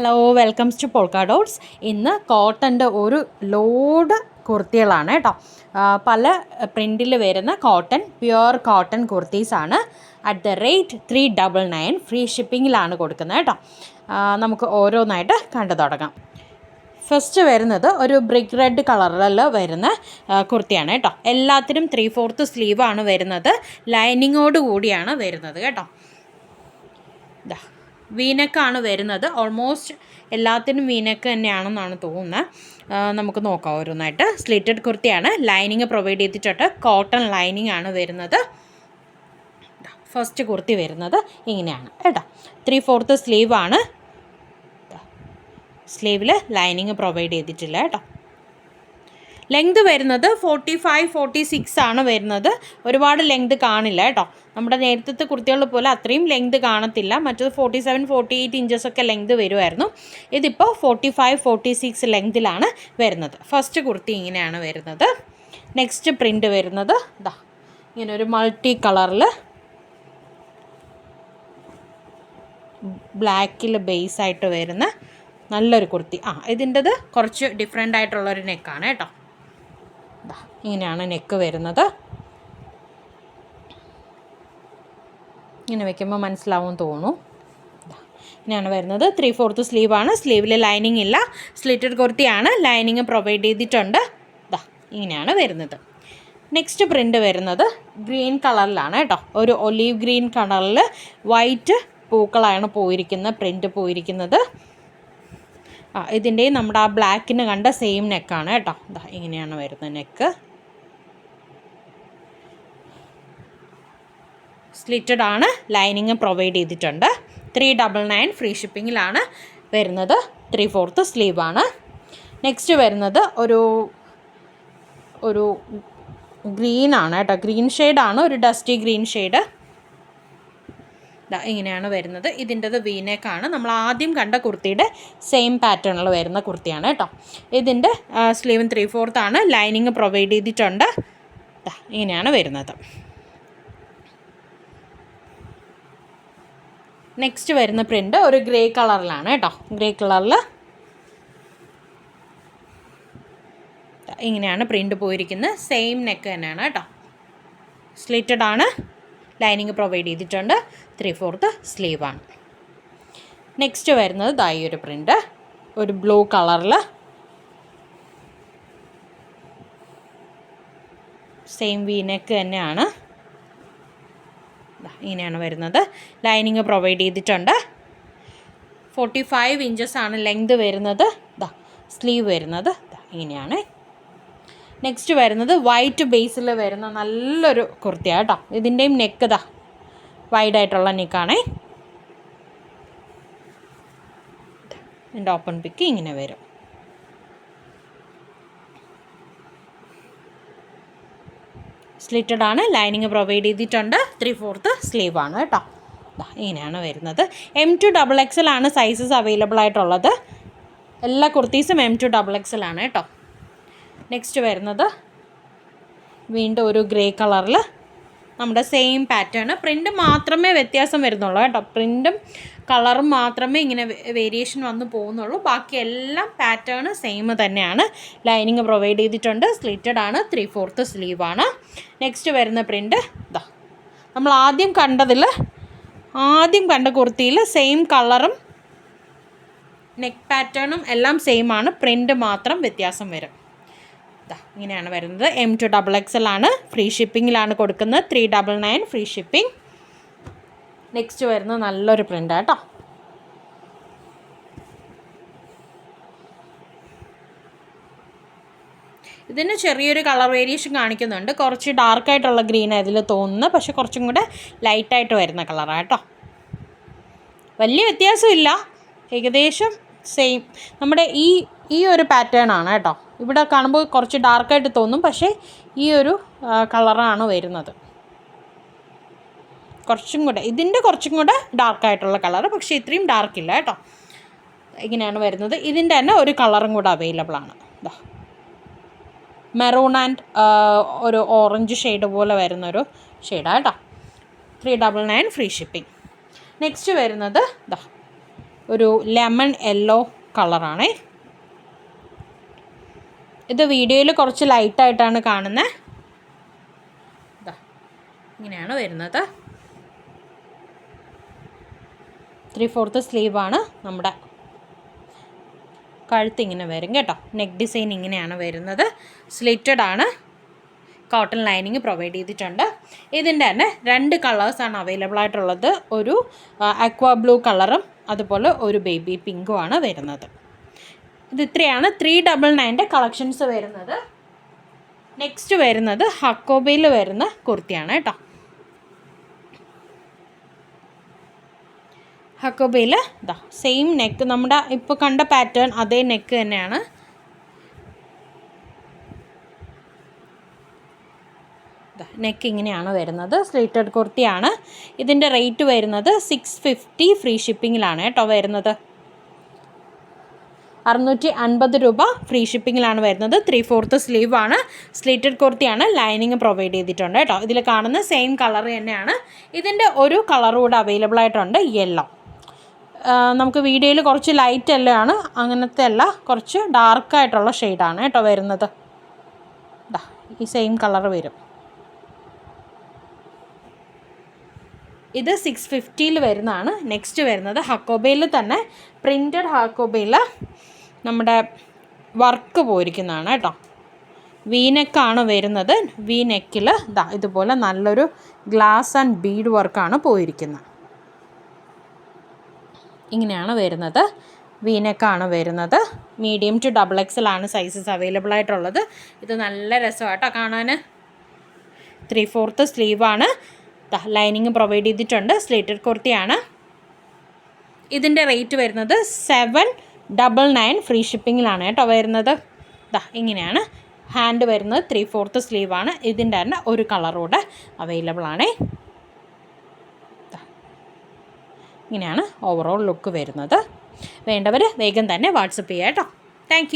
Hello welcomes to polka dots ഇന്ന് കോട്ടന്റെ ഒരു ലോഡ് കുർത്തികളാണ് കേട്ടോ. പല പ്രിന്റിൽ വരുന്ന cotton pure cotton കുർത്തീസാണ് at the rate three double nine free ഷിപ്പിങ്ങിലാണ് കൊടുക്കുന്നത് കേട്ടോ. നമുക്ക് ഓരോന്നായിട്ട് കണ്ടു തുടങ്ങാം. ഫസ്റ്റ് വരുന്നത് ഒരു ബ്രിക്ക് റെഡ് കളറിൽ വരുന്ന കുർത്തിയാണ് കേട്ടോ. എല്ലാത്തിനും ത്രീ ഫോർത്ത് സ്ലീവാണ് വരുന്നത്. ലൈനിങ്ങോട് കൂടിയാണ് വരുന്നത് കേട്ടോ. ഇതാ വീനക്കാണ് വരുന്നത്. ഓൾമോസ്റ്റ് എല്ലാത്തിനും വീനക്ക് തന്നെയാണെന്നാണ് തോന്നുന്നത്. നമുക്ക് നോക്കാം ഓരോന്നായിട്ട്. സ്ലിറ്റഡ് കുർത്തിയാണ്. ലൈനിങ് പ്രൊവൈഡ് ചെയ്തിട്ടുണ്ട്. കോട്ടൺ ലൈനിങ് ആണ് വരുന്നത്. ഫസ്റ്റ് കുർത്തി വരുന്നത് ഇങ്ങനെയാണ്. കേട്ടോ? ത്രീ ഫോർത്ത് സ്ലീവാണ് സ്ലീവിൽ ലൈനിങ് പ്രൊവൈഡ് ചെയ്തിട്ടില്ല. കേട്ടോ? ലെങ്ത് വരുന്നത് ഫോർട്ടി ഫൈവ് ഫോർട്ടി സിക്സ് ആണ് വരുന്നത്. ഒരുപാട് ലെങ്ത് കാണില്ല കേട്ടോ. നമ്മുടെ നേരത്തെ കുർത്തികൾ പോലെ അത്രയും ലെങ്ത് കാണത്തില്ല. മറ്റത് forty seven forty eight inches ഒക്കെ ലെങ്ത് വരുമായിരുന്നു ഇതിപ്പോൾ ഫോർട്ടി ഫൈവ് ഫോർട്ടി സിക്സ് ലെങ്തിലാണ് വരുന്നത്. ഫസ്റ്റ് കുർത്തി ഇങ്ങനെയാണ് വരുന്നത്. നെക്സ്റ്റ് പ്രിന്റ് വരുന്നത്. ഇതാ ഇങ്ങനെ ഒരു മൾട്ടി കളറിൽ ബ്ലാക്കിൽ ബേസ് ആയിട്ട് വരുന്ന നല്ലൊരു കുർത്തി. ആ ഇതിന്റെത് കുറച്ച് ഡിഫറെന്റ് ആയിട്ടുള്ളൊരു നെക്കാണ് കേട്ടോ. ഇങ്ങനെയാണ് നെക്ക് വരുന്നത്. ഇങ്ങനെ വെക്കുമ്പോൾ മനസ്സിലാവും തോന്നും. ഇങ്ങനെയാണ് വരുന്നത്. ത്രീ ഫോർത്ത് സ്ലീവാണ് സ്ലീവിൽ ലൈനിങ് ഇല്ല. സ്ലിറ്റഡ് കുർത്തിയാണ്. ലൈനിങ് പ്രൊവൈഡ് ചെയ്തിട്ടുണ്ട്. ഇതാ ഇങ്ങനെയാണ് വരുന്നത്. നെക്സ്റ്റ് പ്രിന്റ് വരുന്നത് ഗ്രീൻ കളറിലാണ് കേട്ടോ. ഒരു ഒലീവ് ഗ്രീൻ കളറിൽ വൈറ്റ് പൂക്കളാണ് പോയിരിക്കുന്നത് പ്രിന്റ് പോയിരിക്കുന്നത്. ആ ഇതിന്റെ നമ്മുടെ ആ ബ്ലാക്കിന് കണ്ട സെയിം നെക്കാണ് കേട്ടോ. ദാ ഇങ്ങനെയാണ് വരുന്നത് നെക്ക് സ്ലിറ്റഡ് ആണ്. ലൈനിങ് പ്രൊവൈഡ് ചെയ്തിട്ടുണ്ട്. ത്രീ ഡബിൾ നയൻ ഫ്രീ ഷിപ്പിങ്ങിലാണ് വരുന്നത്. ത്രീ ഫോർത്ത് സ്ലീവാണ് നെക്സ്റ്റ് വരുന്നത് ഒരു ഒരു ഗ്രീനാണ് കേട്ടോ. ഗ്രീൻ ഷെയ്ഡാണ് ഒരു ഡസ്റ്റി ഗ്രീൻ ഷെയ്ഡ് ഇങ്ങനെയാണ് വരുന്നത്. ഇതിന്റെത് വീനേക്കാണ് നമ്മൾ ആദ്യം കണ്ട കുർത്തിയുടെ സെയിം പാറ്റേണിൽ വരുന്ന കുർത്തിയാണ് കേട്ടോ. ഇതിന്റെ സ്ലീവും ത്രീ ഫോർത്ത് ആണ്. ലൈനിങ് പ്രൊവൈഡ് ചെയ്തിട്ടുണ്ട്. ഇങ്ങനെയാണ് വരുന്നത്. നെക്സ്റ്റ് വരുന്ന പ്രിന്റ് ഒരു ഗ്രേ കളറിലാണ് കേട്ടോ. ഗ്രേ കളറിൽ ഇങ്ങനെയാണ് പ്രിന്റ് പോയിരിക്കുന്നത്. സെയിം നെക്ക് തന്നെയാണ് കേട്ടോ. സ്ലിറ്റഡ് ആണ്. ലൈനിങ് പ്രൊവൈഡ് ചെയ്തിട്ടുണ്ട്. ത്രീ ഫോർത്ത് സ്ലീവാണ് നെക്സ്റ്റ് വരുന്നത് ദായി ഒരു പ്രിന്റ് ഒരു ബ്ലൂ കളറിൽ സെയിം വീനക്ക് തന്നെയാണ്. ഇങ്ങനെയാണ് വരുന്നത്. ലൈനിങ് പ്രൊവൈഡ് ചെയ്തിട്ടുണ്ട്. ഫോർട്ടി ഫൈവ് ഇഞ്ചസ് ആണ് ലെങ്ത് വരുന്നത്. സ്ലീവ് വരുന്നത്. ഇങ്ങനെയാണ്. നെക്സ്റ്റ് വരുന്നത് വൈറ്റ് ബേസിൽ വരുന്ന നല്ലൊരു കുർത്തിയാണ് കേട്ടോ. ഇതിന്റെയും നെക്ക് വൈഡ് വൈഡായിട്ടുള്ള നെക്കാണേ എന്റെ ഓപ്പൺ പിക്ക് ഇങ്ങനെ വരും. സ്ലിറ്റഡ് ആണ്. ലൈനിങ് പ്രൊവൈഡ് ചെയ്തിട്ടുണ്ട്. ത്രീ ഫോർത്ത് സ്ലീവ് ആണ് കേട്ടോ. ഇങ്ങനെയാണ് വരുന്നത്. എം ടു ഡബിൾ എക്സൽ ആണ് സൈസസ് അവൈലബിൾ ആയിട്ടുള്ളത്. എല്ലാ കുർത്തീസും എം ടു ഡബിൾ എക്സൽ ആണ് കേട്ടോ. നെക്സ്റ്റ് വരുന്നത് വീണ്ടും ഒരു ഗ്രേ കളറിൽ നമ്മുടെ സെയിം പാറ്റേൺ പ്രിന്റ് മാത്രമേ വ്യത്യാസം വരുന്നുള്ളൂ കേട്ടോ. പ്രിന്റും കളറും മാത്രമേ ഇങ്ങനെ വേരിയേഷൻ വന്നു പോകുന്നുള്ളൂ. ബാക്കി എല്ലാം പാറ്റേൺ സെയിം തന്നെയാണ്. ലൈനിങ് പ്രൊവൈഡ് ചെയ്തിട്ടുണ്ട്. സ്ലിറ്റഡ് ആണ്. ത്രീ ഫോർത്ത് സ്ലീവാണ് നെക്സ്റ്റ് വരുന്ന പ്രിന്റ് ഇതാ നമ്മൾ ആദ്യം കണ്ടതിൽ ആദ്യം കണ്ട കുർത്തിയിൽ സെയിം കളറും നെക്ക് പാറ്റേണും എല്ലാം സെയിമാണ് പ്രിന്റ് മാത്രം വ്യത്യാസം വരും. ഇങ്ങനെയാണ് വരുന്നത്. M to double X L ആണ്. ഫ്രീ ഷിപ്പിങ്ങിലാണ് കൊടുക്കുന്നത്. Three double nine free shipping next വരുന്നത് നല്ലൊരു പ്രിന്റ് കേട്ടോ. ഇതിന് ചെറിയൊരു കളർ വേരിയേഷൻ കാണിക്കുന്നുണ്ട്. കുറച്ച് ഡാർക്കായിട്ടുള്ള ഗ്രീൻ അതിൽ തോന്നുന്നു. പക്ഷെ കുറച്ചും കൂടെ ലൈറ്റായിട്ട് വരുന്ന കളറാണ് കേട്ടോ. വലിയ വ്യത്യാസമില്ല. ഏകദേശം സെയിം നമ്മുടെ ഈ ഈ ഒരു പാറ്റേൺ ആണ് കേട്ടോ. ഇവിടെ കാണുമ്പോൾ കുറച്ച് ഡാർക്കായിട്ട് തോന്നും. പക്ഷേ ഈ ഒരു കളറാണ് വരുന്നത്. കുറച്ചും കൂടെ ഇതിന്റെ കുറച്ചും കൂടെ ഡാർക്കായിട്ടുള്ള കളർ പക്ഷേ ഇത്രയും ഡാർക്കില്ല കേട്ടോ. ഇങ്ങനെയാണ് വരുന്നത്. ഇതിന്റെ തന്നെ ഒരു കളറും കൂടെ അവൈലബിൾ ആണ്. ഇതാ മെറൂൺ ആൻഡ് ഒരു ഓറഞ്ച് ഷെയ്ഡ് പോലെ വരുന്നൊരു ഷെയ്ഡാണ് കേട്ടോ. Three double nine free shipping next വരുന്നത് ഇതാ ഒരു ലെമൺ യെല്ലോ കളറാണേ ഇത് വീഡിയോയിൽ കുറച്ച് ലൈറ്റായിട്ടാണ് കാണുന്നത് ഇങ്ങനെയാണ് വരുന്നത്. ത്രീ ഫോർത്ത് സ്ലീവാണ് നമ്മുടെ കഴുത്ത് ഇങ്ങനെ വരും കേട്ടോ. നെക്ക് ഡിസൈൻ ഇങ്ങനെയാണ് വരുന്നത്. സ്ലിറ്റഡ് ആണ്. കോട്ടൺ ലൈനിങ് പ്രൊവൈഡ് ചെയ്തിട്ടുണ്ട്. ഇതിന്റെ തന്നെ രണ്ട് കളേഴ്സാണ് അവൈലബിൾ ആയിട്ടുള്ളത്. ഒരു അക്വാ ബ്ലൂ കളറും അതുപോലെ ഒരു ബേബി പിങ്കുമാണ് വരുന്നത്. ഇത് ഇത്രയാണ്. ത്രീ ഡബിൾ നയന്റെ കളക്ഷൻസ് വരുന്നത്. നെക്സ്റ്റ് വരുന്നത് ഹക്കോബയിൽ വരുന്ന കുർത്തിയാണ് കേട്ടോ. ഹക്കോബയിൽ ഇതാ സെയിം നെക്ക് നമ്മുടെ ഇപ്പോൾ കണ്ട പാറ്റേൺ അതേ നെക്ക് തന്നെയാണ്. നെക്ക് ഇങ്ങനെയാണ് വരുന്നത്. സ്ലീറ്റഡ് കുർത്തിയാണ്. ഇതിന്റെ റേറ്റ് വരുന്നത് സിക്സ് ഫിഫ്റ്റി ഫ്രീ ഷിപ്പിങ്ങിലാണ് കേട്ടോ വരുന്നത്. അറുന്നൂറ്റി അൻപത് രൂപ ഫ്രീ ഷിപ്പിങ്ങിലാണ് വരുന്നത്. ത്രീ ഫോർത്ത് സ്ലീവ് ആണ്. സ്ലീറ്റഡ് കുർത്തിയാണ് ലൈനിങ് പ്രൊവൈഡ് ചെയ്തിട്ടുണ്ട് കേട്ടോ. ഇതിൽ കാണുന്ന സെയിം കളർ തന്നെയാണ്. ഇതിന്റെ ഒരു കളർ കൂടെ അവൈലബിൾ ആയിട്ടുണ്ട് യെല്ലോ നമുക്ക് വീഡിയോയിൽ കുറച്ച് ലൈറ്റ് എല്ലാം ആണ്. അങ്ങനത്തെ അല്ല കുറച്ച് ഡാർക്കായിട്ടുള്ള ഷെയ്ഡാണ് കേട്ടോ വരുന്നത്. ഈ സെയിം കളർ വരും. ഇത് സിക്സ് ഫിഫ്റ്റിയിൽ വരുന്നതാണ്. നെക്സ്റ്റ് വരുന്നത് ഹക്കോബയിൽ തന്നെ. പ്രിന്റഡ് ഹക്കോബയിൽ നമ്മുടെ വർക്ക് പോയിരിക്കുന്നതാണ് കേട്ടോ. വീനെക്കാണ് വരുന്നത്. വി നെക്കിൽ ഇതാ ഇതുപോലെ നല്ലൊരു ഗ്ലാസ് ആൻഡ് ബീഡ് വർക്കാണ് പോയിരിക്കുന്നത്. ഇങ്ങനെയാണ് വരുന്നത്. വീനെക്കാണ് വരുന്നത്. മീഡിയം ടു ഡബിൾ എക്സലാണ് സൈസസ് അവൈലബിൾ ആയിട്ടുള്ളത്. ഇത് നല്ല രസമാട്ടോ കാണാൻ ത്രീ ഫോർത്ത് സ്ലീവാണ് ലൈനിങ് പ്രൊവൈഡ് ചെയ്തിട്ടുണ്ട്. സ്ലേറ്റഡ് കുർത്തിയാണ്. ഇതിന്റെ റേറ്റ് വരുന്നത് സെവൻ ഡബിൾ നയൻ ഫ്രീ ഷിപ്പിങ്ങിലാണ് കേട്ടോ വരുന്നത്. ദാ ഇങ്ങനെയാണ്. ഹാൻഡ് വരുന്നത് ത്രീ ഫോർത്ത് സ്ലീവാണ് ഇതിന്റെ തന്നെ ഒരു കളറൂടെ അവൈലബിൾ ആണേ. ഇങ്ങനെയാണ് ഓവറോൾ ലുക്ക് വരുന്നത്. വേണ്ടവർ വേഗം തന്നെ വാട്സപ്പ് ചെയ്യാം കേട്ടോ. താങ്ക്